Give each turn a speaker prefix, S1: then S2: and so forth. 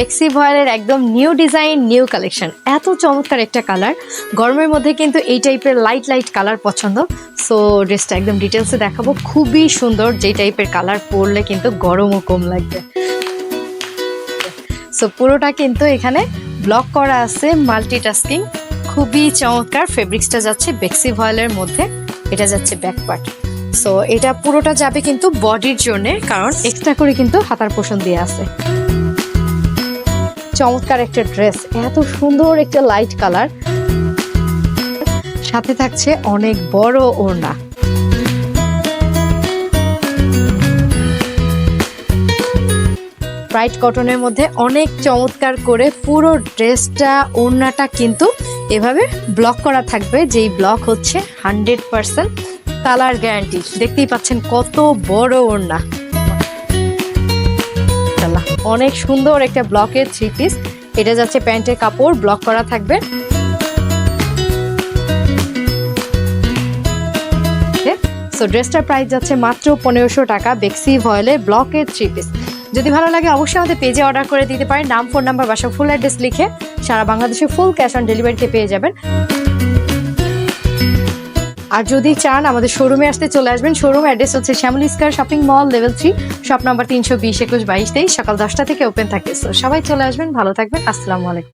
S1: বেক্সি ভয়েলের একদম new design new collection এত চমৎকার একটা কালার গরমের মধ্যে কিন্তু এই টাইপের লাইট লাইট কালার পছন্দ। সো ড্রেসটা একদম ডিটেলসে দেখাবো। খুবই সুন্দর যে টাইপের কালার পরলে কিন্তু গরমও কম লাগবে। সো পুরোটা কিন্তু এখানে ব্লক করা আছে মাল্টিটাস্কিং খুবই চমৎকার ফেব্রিক্সটা যাচ্ছে বেক্সি ভয়েলের মধ্যে। এটা যাচ্ছে ব্যাক পার্ট সো এটা পুরোটা যাবে কিন্তু বডির জন্য, কারণ এক্সট্রা করে কিন্তু হাতার পোষণ দিয়ে আছে। চমৎকার একটা ড্রেস, এত সুন্দর একটা লাইট কালার। সাথে থাকছে অনেক বড় ওড়না। ব্রাইট কটনের মধ্যে অনেক চমৎকার করে পুরো ড্রেসটা, ওড়নাটা কিন্তু এভাবে ব্লক করা থাকবে, যেই ব্লক হচ্ছে হান্ড্রেড পার্সেন্ট কালার গ্যারান্টি দেখতেই পাচ্ছেন কত বড় ওড়না। অনেক সুন্দর একটা ব্লকের থ্রি পিস। এটা যাচ্ছে প্যান্টের কাপড়, ব্লক করা থাকবে। সো ড্রেসটার প্রাইস যাচ্ছে মাত্র পনেরোশো টাকা বেক্সি ভয়েলের ব্লকের থ্রি পিস। যদি ভালো লাগে, অবশ্যই আমাদের পেজে অর্ডার করে দিতে পারেন। নাম ফোন নাম্বার বাসা ফুল অ্যাড্রেস লিখে সারা বাংলাদেশে ফুল ক্যাশ অন ডেলিভারিতে পেয়ে যাবেন। আর যদি চান, আমাদের শোরুমে আসতে চলে আসবেন। শোরুম অ্যাড্রেস হচ্ছে Shyamoli square shopping mall level three shop number তিনশো বিশ, একুশ, বাইশ, তেইশ, সকাল দশটা থেকে ওপেন থাকে। সো সবাই চলে আসবেন, ভালো থাকবেন। আসসালামু আলাইকুম।